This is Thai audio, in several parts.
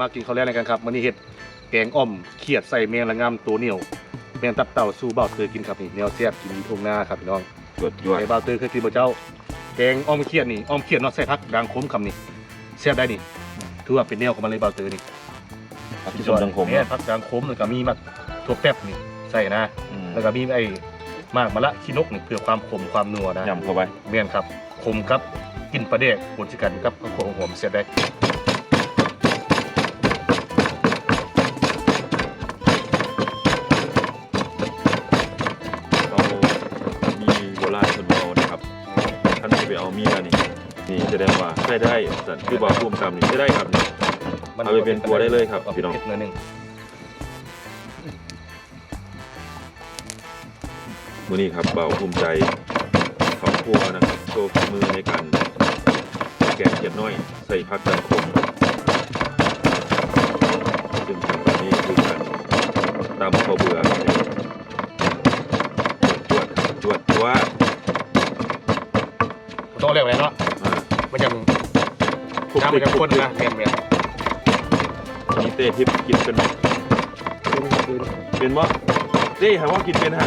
มากินข้าวแลงในกันครับมื้อนี้เฮ็ดแกงอ่อมเขียดใส่แมงละงามตัวเหนียวแมงตับเต่าสู้เบาเตยกินครับนี่แนวแซ่บกินอยู่ทุ่งนาครับพี่น้องตรวจยวดไอ้เบาเตยเคยกินบ่เจ้าแกงอ่อมเขียดนี่อ่อมเขียดเนาะใส่ผักดังขมคำนี่แซ่บได้นี่ถือว่าเป็นแนวของมันเลยเบาเตยนี่ผักชีสมดังขมเนี่ยผักดังขมแล้วก็มีมักถั่วแป๊บนี่ใส่นะอืมแล้วก็มีไอ้มากมะละขี้นกนี่เพื่อความขมความนัวนะยำเข้าไปเมียนครับขมครับกินปลาเด็กปนชิกันกับข้าวโพดหอมเสียได้ ดงว่าใช้ได้สันคือว่าพุ่มกรรมนี่ใช้ได้ครับนี่เอาไปเป็นตัวได้เลยครับพี่น้องเผ็ดหนิดนึงมื้อนี้ครับเบาภูมิใจครอบครัวนะครับโชว์ฝีมือในการแกงเขียดน้อยใส่ผักดังขมซึ่งขั้นตอนนี้คือการตำข้าวเบื่อำมันยังข้นนะเมียนเมียนนี่เต้ทิพย์กินเป็นไหมเป็นบ่เต้หาว่ากินเป็นฮะ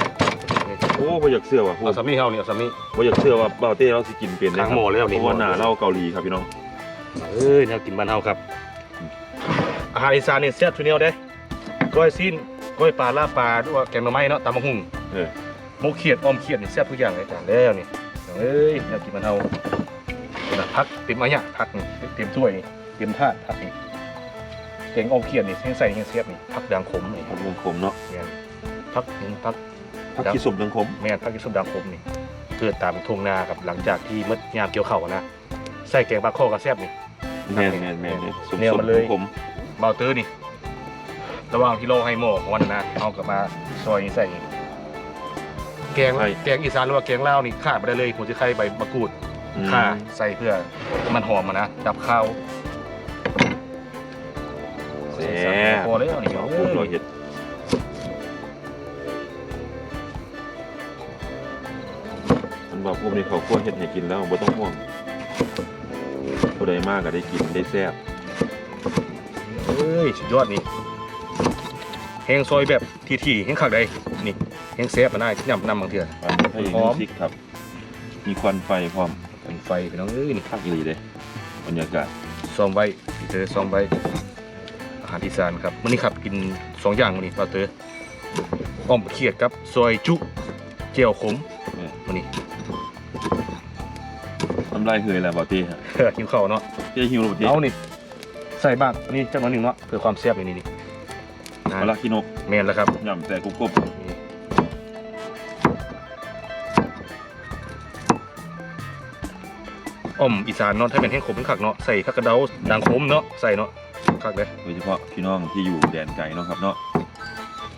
โอ้บ่อยากเชื่อว่ะเอาสามีเขาเนี่ยเอาสามีบ่อยากเชื่อว่าเบาเต้เราสิกินเป็นนะคทารังหม้อแล้วนี่เพราะว่าหน้าเราเกาหลีครับพี่น้องเอ้ยแนวกินบ้านเฮาครับอาหารอีสานเนี่ยแซ่บทุกแนวเด้ก้อยซีนก้อยปลาลาบปลาด้วยว่าแกงหน่อไม้เนาะตำบักหุ่งเออหมูเขียดออมเขียดนี่แซ่บทุกอย่างเลยจ้ะแล้วนี่เอ้ยแนวกินบ้านเฮา นี่นะพักเต็มอะเนี่ยพักนี่เต็มถ้วยนี่เต็มถาดพักนี่แกงออมเขียดนี่แห้งใส่แห้งเสียบนี่พักดังขมนี่ผักวงขมเนาะแม่นพักหนึ่งพักผักขี้สมดังขมแม่นพักกินส้มดังขมนี่เกิดตามทุ่งนาครับหลังจากที่มดยามเกี่ยวข้าวอะนะใส่แกงปลาข้อกับแซ่บนี่แม่นแม่นแม่นแม่นสมเนี่ยสมมันเลยขมเบาตื้อนี่ระหว่างที่โลให้หมอของวันนะเอากลับมาซอยนี่ใส่นี่แกงแกงอีสานหรือว่าแกงลาวนี่ขาดไปได้เลยผมจะใส่ใบมะกรูดอืม ข่าใส่เพื่อมันหอมอะนะดับข้าวแซ่บพอแล้วนี่เอาเอพูดอหน่อยเห็ดมันบอกพวกนี้เขาคั่วเห็ดให้กินแล้วบ่ต้องห่วงผู้ใดมากก็ได้กินได้แซ่บเอ้ยสุดยอดนี่แห้งซอยแบบทีๆแห้งขักได้นี่แห้งแซ่บมาได้ยำนำบางเถื่ออันให้หอมซิกครับ มีควันไฟพร้อม เป็นไฟพี่น้องเอ้ยนี่คักอีหลีเลยบรรยากาศซอมไว้พี่เตอซอมไว้อาหารอีสานครับมื้อนี้ครับกินสองอย่างมื้อนี้ป้าเตออ้อมเขียดครับซอยจุเจียวขมเนี่ยมื้อนี้น้ำลายเฮยแล้วบ่เต้ฮะกินข้าวเนาะเต้หิวแล้วบ่เต้เอานี่ใส่บ้างอันนี้จังหวะหนึ่งเนาะเพื่อความแซ่บอย่างนี้นี่นะมะละขี้นกแมนแล้วครับย่ำแต่กรุบนี่ อ้อมอีสานเนาะถ้าเป็นแห้งขมเป็นขักเนาะใส่ผักกระเดาดังขมเนาะใส่เนาะคักเลยๆโดยเฉพาะพี่น้องที่อยู่แดนไกลเนาะครับเนาะ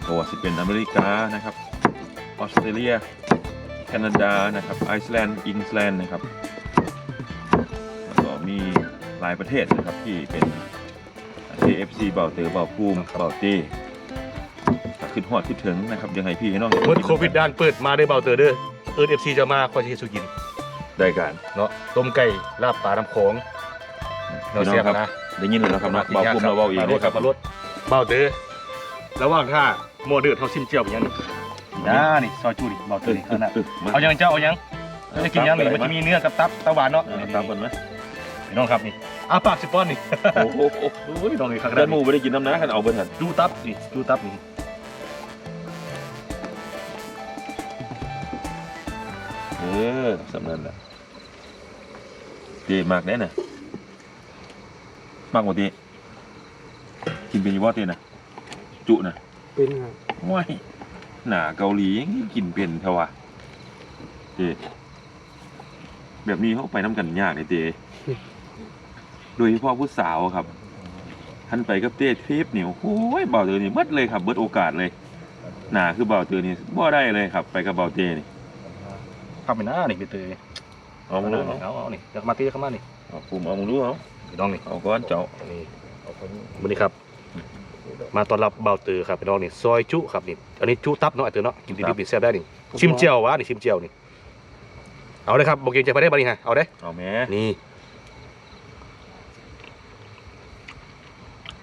เพราะว่าสิเป็นอเมริกานะครับออสเตรเลีย แคนาดานะครับไอซ์แลนด์อิงแลนด์นะครับแล้วก็มีหลายประเทศนะครับที่เป็น KFC เบาเตอร์เบาภูมิเบาเต้ถ้าขึ้นฮอดคิดถึงนะครับยังไงพี่ให้น้องเมื่อโควิดด้านเปิดมาได้เบาเตอเด้อเอิร์ดเอฟซีจะมาคอยจะเฮ็ดสุกิน ได้การ เนาะต้มไก่ลาบปลาน้ำโขงเนาะพี่น้องเสียบครับ นะได้ยินแล้วครับเนาะเบาภูมิเราเบาอีกมารเลถยคครัรับบมารถเบาเตอระหว่างท่าโมเดือดเท่าซิมเจียวอย่างนี้นะนี่ซอยจูดิเบาเตอนี่ขนาดตึกมาเอายังเจ้าเอายังจะกินยังนี่มันจะมีเนื้อกับตับตะหวานเนาะเอาตามกันไหมพี่น้องครับนี่อาปากสิป้อนนี่โอ้โหโอ้ยพี่น้องนี่ครับเดินหมูไม่ได้กินน้ำนะกันเอาเบิร์ทันดูตับนี่ดูตับนี่ ออสำนันแหละเจ๊มากแน่น่ะมากกว่าเจ๊กินเป็นอยี่ว่าเต้น่ะจุน่ะเป็นครับว้ายหนาเกาหลียังกินเป็นเทวะเจ๊แบบนี้เขาไปน้ำกันยากเลยเจ๊โดยเฉพาะผู้สาวครับท่านไปกับเต้ทริปนี่โอ้โหเบาเตอนี่หมัดเลยครับเบิดโอกาสเลยหนาคือเบาเตอนี่บ่ได้เลยครับ ไปกับเบาเต้นี่ ทำเป็นหน้านี่พี่เตยเอามาดูเอาเอาเอานี่เดี๋ยวมาตีเข้ามานี่เอาภูมิเอามาดูเอาพี่น้องนี่เอาก้อนเจ้านี่วันนี้ครับ มาต้อนรับเบาเตอครับพี่น้องนี่ซอยจุครับนี่อันนี้จุตับเนาะไอเตอเนาะกินดิบๆแซ่บได้นี่ชิมเจียววะนี่ชิมเจียวนี่เอาเลยครับบอกเกรงใจไปได้บ่นี่ฮะเอาได้เอาแม่นี่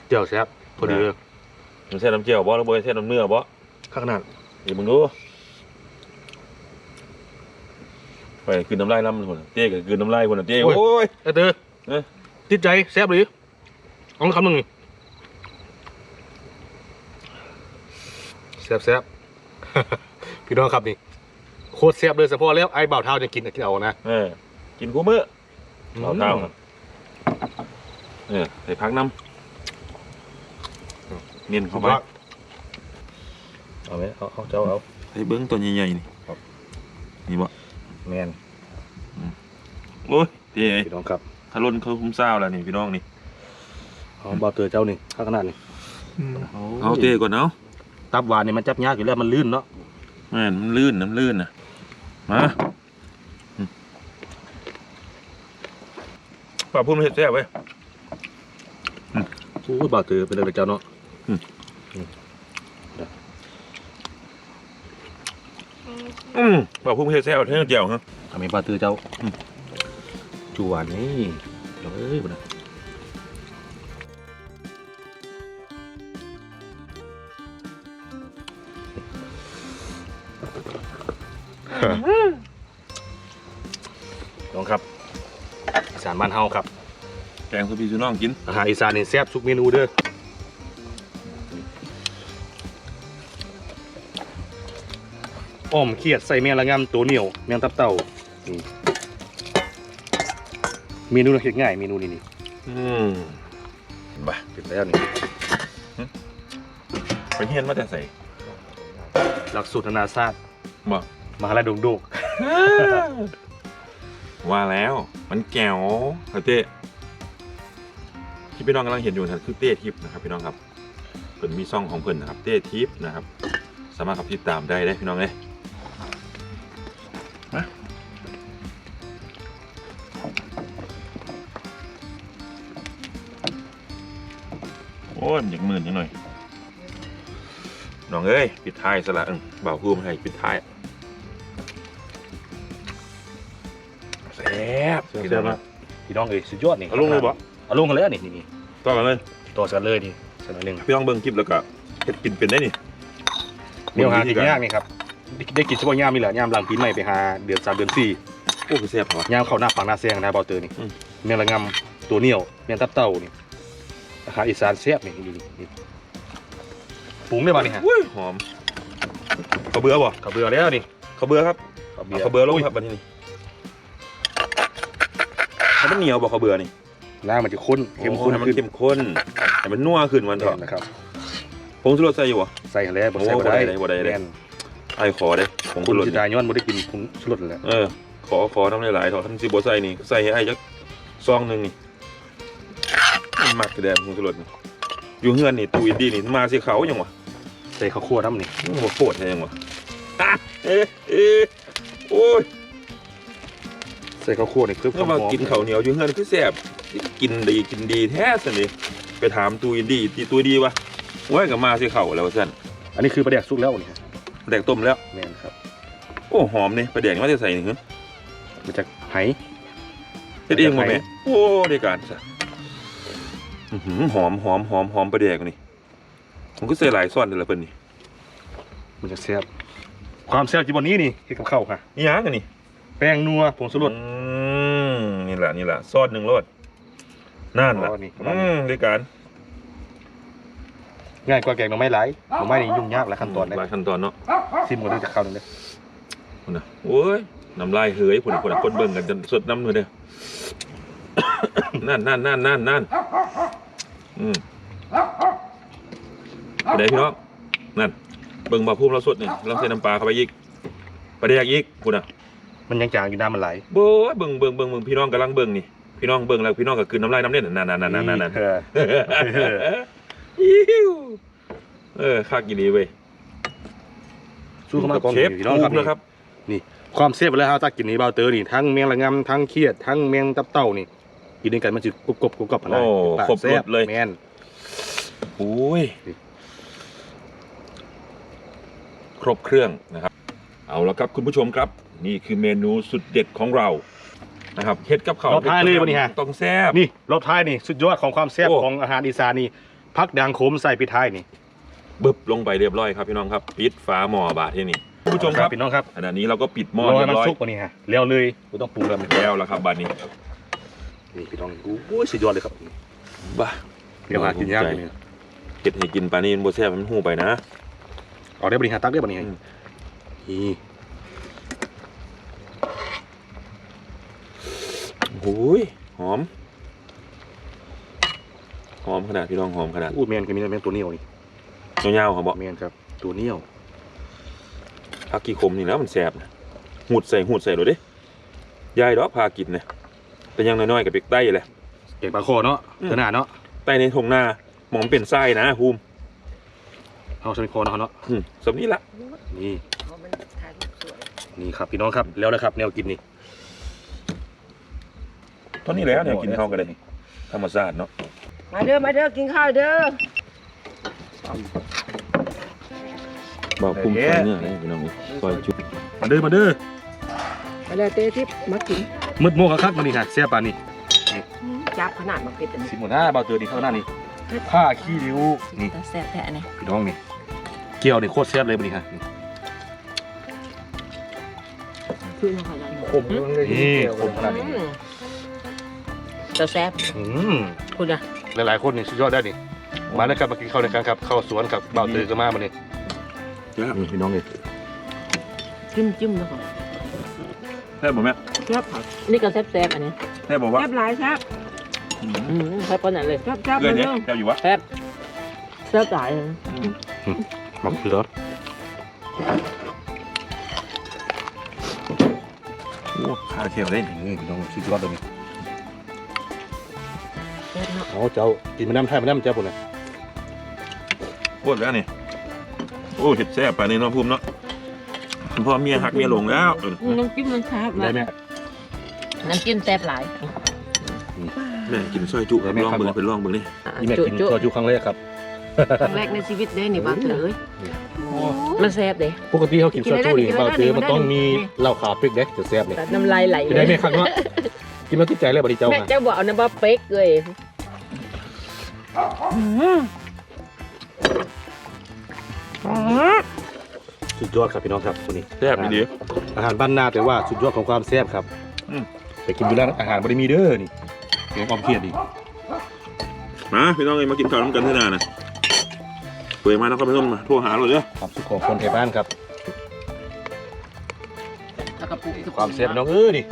เจียวแซ่บพอดีเลยมันแซ่น้ำเจียวบ่แล้วบ่แซ่น้ำเนื้อบ่ข้างหน้าเดี๋ยวมึงดู ไปคืนน้ำลายน้ำมันคนน่ะเจ๊ก็คืนน้ำลายคนน่ะเจ๊โอ้ย เออเด้อเอ๊ะ ติดใจแซ่บหรือเอาคำหนึ่งนี่แซ่บแซ่บ พี่น้องครับนี่โคตรแซ่บเลยเฉพาะแล้วไอ้บ่าวเท้าจะกินกินเอานะเออกินกูมื้อเราเท้าน่ะเออใส่พักน้ำเน้นเข้าไปเอาไหมเอาเอาเจ้าเอา ไอ้เบิ้งตัวใหญ่ๆนี่ครับ นี่บ่ แมนโอ้ยเจ๊พี่น้องครับถ้าล้นเขาคุ้มซ่าวแล้วนี่พี่น้องนี่เอาบ่าวเตอเจ้านี่ข้างหน้านี่เอาเจ๊ก่อนเอาตับหวานนี่มันจับยากอยู่แล้วมันลื่นเนาะแม่นมันลื่นน้ำลื่นนะมาอืมป่าพูดมันเห็ดแซ่บเว้ยโอ้ยบ่าวเตอเป็นอะไรเจ้าเนาะ อืมป่าพูดมันเห็ดแซ่บเท่าเจียวฮะทำไมบ่าวเตอเจ้าอืมจูหวานนี่เดี๋ยวเอ้ยบ่นะน้องครับอีสานบ้านเฮาครับแกงสุพีสุน้องกินอาหารอีสานนี่แซ่บทุกเมนูเด้อ อ้อมเขียดใส่แมงละงำตัวเหนียวแมงตับเต่านี่เมนูเราเฮ็ดง่ายเมนูนี้นี่อืมบ่าเสร็จแล้วนี่ไปเฮียนมาแต่ใส่หลักสูตรนานาชาติบ่มหาลัยดงโดกว่าแล้ว มันแก้วเฮ้ยเต้ที่พี่น้องกำลังเห็นอยู่นะคือเต้ทิพย์นะครับพี่น้องครับเพิ่นมีซ่องของเพิ่นนะครับ เต้ทิพย์นะครับ สามารถขับติดตามได้เลยพี่น้องเลย ยมันอยากหมื่นจังหน่อยน้องเอ้ยปิดท้ายสละเอิ่งบ่าวพูดมาให้ปิดท้ายแซ่บเสียบมากพี่น้องเอ้ยสุดยอดนี่เอาลงเลยบ่เอาลงกันเลยนี่นี่นี่ต่อกันเลยต่อกันเลยนี่สักหน่อยหนึงพี่น้องเบิ่งคลิปแล้วก็เฮ็ดกินเป็นได้นี่เนี่ยหากินยากนี่ครับได้ได้กินเฉพาะยามนี่แหละยามหลังปีใหม่ไปหาเดือนสามเดือนสี่โอ้คือแซ่บเหรอยามเข้าหน้าฝั่งหน้าแซงนะเบาเตอร์นี่อืมแมงละงำตัวเหนียวแมงตับเต่านี่ อาหารอีสานแซ่บนี่นี่นี่นี่ปรุงได้ป่ะนี่ฮะอุ้ยหอมข้าวเบื่อบ่ข้าวเบื่อแล้วนี่ข้าวเบื่อครับข้าวเอาข้าวเบื่อลงครับบัดนี้นี่ให้มันเหนียวบ่ข้าวเบื่อนี่น้ำมันจะข้นเข้มข้นโอ้ให้มันขึ้นเข้มข้นให้มันนัวขึ้นวันเถแม่อะนนะครับผงชูรสใส่อยู่บ่ใส่แล้วบ่ใส่โอ้บ่ได้บ่ได้บ่ได้บ่ได้แม่นไอ้ขอเด้ผงคุชูณรสสินี่ตายย้อนบ่ได้กินผงชูรสแล้วเออขอขอน้ำหลายๆเถอะคันสิบ่ใส่นี่ใส่ให้ไอ้จักซองหนึงนี่ มันมักแต่แดงผงชูรสนี่อยู่เฮือนนี่ตู้อินดี้นี่มาสิเขาหยังวะใส่ข้าวคั่วน้ำนี่มันบ่โคตรแฮงวะอะเอ๊ะเอ๊ะโอ้ยใส่ข้าวคั่วนี่คือก็มากินข้าวเหนียวอยู่เฮือนคือแซ่บกินดีกินดีแท้สินี่ไปถามตูอินดีตีตูดีวะว่ากับมาสิเข่าแล้วว่าซั่นอันนี้คือปลาแดกสุกแล้วนี่ฮะแดกต้มแล้วแม่นครับ โอ้หอมนี่ประเดี๋ยวมาจะใส่นี่หึมาจากไหเฮ็ดเองบ่แม่โอ้ได้การซะอื้อ หือหอมหอมหอมหอมประเดี๋ยวนี่ผมก็ใส่หลายซ่อนเด้อละเพิ่นนี่มันจะแซ่บความแซ่บจีบอนนี้นี่เฮ็ดกับข้าวค่ะอีหยังอันนี่แป้งนัวผงชูรสอืมนี่ล่ะนี่ล่ะซอสหนึ่งรสนั่นล่ะอ๋อนี่ประมาณอืนี้มได้การง่ายกว่าแกงหน่อไม้หลายหน่อไม้นี่ยุ่งยากหลายขั้นตอนเลยหลายขั้นตอนเนาะซิมกันด้วยจากข้าวนึงเลยพุ่นน่ะโอ้ยน้ำลายเหือยพุ่นน่ะพุ่นน่ะคนเบิ่งกันจนสดน้ำเลยเด้อนั่นนั่นนั่นนั่นนั่น อืมไปไหนพี่น้องนั่นเบิ่งบ่าพุ่มเราสดนี่เราใส่น้ำปลาเข้าไปอีกไปแดกอีกพุ่นน่ะมันยังจางอยู่น้ำมันไหลโบ้ยเบิ่งเบิ่งเบิ่งเบิ่งพี่น้องกำลังเบิ่งนี่พี่น้องเบิ่งแล้วพี่น้องก็คืนน้ำลายน้ำเนี่ยนั่นนั่นนั่นนั่นนั่นนั่นเอออิ๊วเออคักอีหลีเว้ยสู้เข้ามากองเชฟพี่น้องภูครับมินะครับความแซ่บแล้วฮะตากินนี้เบาเตอร์นี่ทั้งแมงละงำทั้งเขียดทั้งแมงตับเต่านี่ กินด้วยกันมันจะกรุบกรอบกรุบกรอบอะไรโอ้ครบรสเลย แม่นโอ้ยครบเครื่องนะครับ เอาละครับคุณผู้ชมครับ นี่คือเมนูสุดเด็ดของเรานะครับเฮ็ดกับเขาวรอบท้ายเลยวันนี้ฮะ ต้องแซ่บ นี่รอบท้ายนี่สุดยอดของความแซ่บโอ้ ของอาหารอีสานนี่พักดังโคมใส่ปิดท้ายนี่บึบลงไปเรียบร้อยครับพี่น้องครับปิดฝาหม้อบาทที่นี่คุณผู้ชมครับพี่น้องครับขณะนี้เราก็ปิดหม้อรอเรีให้ยมันบร้อยสุกกว่านี้ฮะแล้วเลยไม่ต้องปรุงแล้ว แล้วละครับบาทนี้ นี่พี่น้องโอ้ยสุดยอดเลยครับบ้าเดี๋ยวหากินยากเลยเนี่ยเห็ดให้กินปลานี้มันโบแซ่บมันหูไปนะเอาได้บริหารตักได้บริหารอืมนี่โอ้ยหอม หอมขนาดพี่น้องหอมขนาดอูดแมนก็มีแมนตัวเหนียวนี่ยาวๆเขาบอกแมนครับ ตัวเหนียวพักกี่คมนี่แล้วมันแซ่บนะหูดใส่หูดใส่เลยเด้ยายดอกพากินนะ แต่อยังน้อยๆกับเป็กไต้แหละเก่งปลาคอเนาะอืม ขนาดเนาะไต้ในทงหน้าหมองเป็นไส้นะภูมิเอาชนิดคอเนาะเนาะอืมสมนี้ละ นี่เพราะมันถ่ายรูปสวยนี่ครับพี่น้องครับแล้วนะครับแนวกินนี่เท่านี้แล้วเนี่ยกินข้าวกันเลยธรรมชาติเนาะมาเด้อมาเด้อกินข้าวเด้อบอกภูมิซอยเนื้อเลยพี่น้องนี่ซอยจุ๊บมาเด้อมาเด้อมาเลยเต้ทิพย์มากิน มืดโมกคักๆมานี่ฮะแซ่บปานนี่จับขนาดมาเป็ดอันนี้สิบหมดหน้าเบาเตอร์ดีเข้าหน้านี่ผ้าขี้ริ้วนี่แต่แซ่บแท้อันนี้พี่น้องนี่เกี๊ยวนี่โคตรแซ่บเลยบริฮะนี่คือมาขนาดนี้ขมนี่ขมขนาดนี้อืมแต่แซ่บอืมคุณอะหลายๆคนนี่สุดยอดได้นี่มาแล้วครับมากินข้าวในกันครับข้าวสวนกับเบาเตอร์ก็มามานี่นี่พี่น้องนี่จิ้มจิ้มแล้วก่อนแซ่บบ่แม่แซ่บ ค่ะนี่ก็แซ่บแซ่บอันนี้แซ่บบ่วะแซ่บหลายแซ่บอืมอืมแซ่บปานนั้นเลยแซ่บแซ่บเรื่องเลนี้ยแซ่บอยู่วะแซ่บแซ่บหลายเลยมักเกลือโอ้ขาเขียวได้นี่พี่น้องสุดยอดเลยนี่แซ่บเนาะเอาเจ้ากินมาน้ำไทยมาน้ำเจ้าปุ่นนะปวดแล้วนี่โอ้เห็ดแซ่บไปในน้องภูมิเนาะคุณพ่อเมียหักเมียหลงแล้วเอออืมน้ำจิ้มมันแซ่บได้ไหม น้ำจิ้มแซ่บหลาย แม่กินซอยจุได้ไหมลองครับ เบิ่งเป็นลองเบิ่งนี่อะนี่แม่จุกินจุตัวจูครั้งแรกครับ ครั้งแรกในชีวิตเด้นี่บ้านเถอะเอ้ยมันแซ่บเด้ปกติเขากินซอยจูนี่กินได้เบาเตอร์มันกินได้ต้องมีนี่เหล้าขาวพริกเด็กจะแซ่บเลยแต่น้ำลายไหลจะได้ไหมครับเนาะกินมาติดใจเลยบริเจ้าแม่ค่ะเจ้าบอกเอาน้ำปลาเป๊กเลยสุดยอดครับพี่น้องครับคนนี้แซ่บดีอาหารบ้านนาแต่ว่าสุดยอดของความแซ่บครับอืม ไปกินดูร้านอาหารบริมีเด้อนี่เกียงออมเครียดอีกมาพี่น้องเอ้ยมากินข้าวน้ำกันเท่านานะเปิดมาแล้วก็ไปต้มมาโทรหาเราเด้อความสุขของคนไทยบ้านครับแล้วก็ปลูกความแซ่บพี่น้องเอ้ยนี่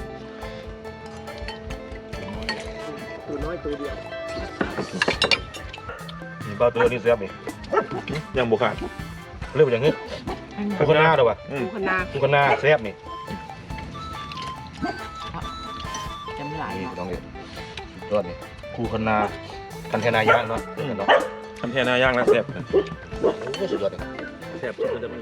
ตัวน้อยตัวเดียวนี่เบาเตอร์นี่แซ่บนี่ยังบุขาดเรียกว่าอย่างนี้ผู้คนหน้าเด้อวะอืมปูคณาผู้คนหน้าแซ่บนี่ หลายนี่เนาะพี่น้องเอ้ยสุดยอดนี่คู่คนหน้าคันเทนาย่างเนาะเออเนาะทำแค่หน้าย่างแล้วแซ่บโอ้สุดยอดเลย แซ่บสุดจะไม่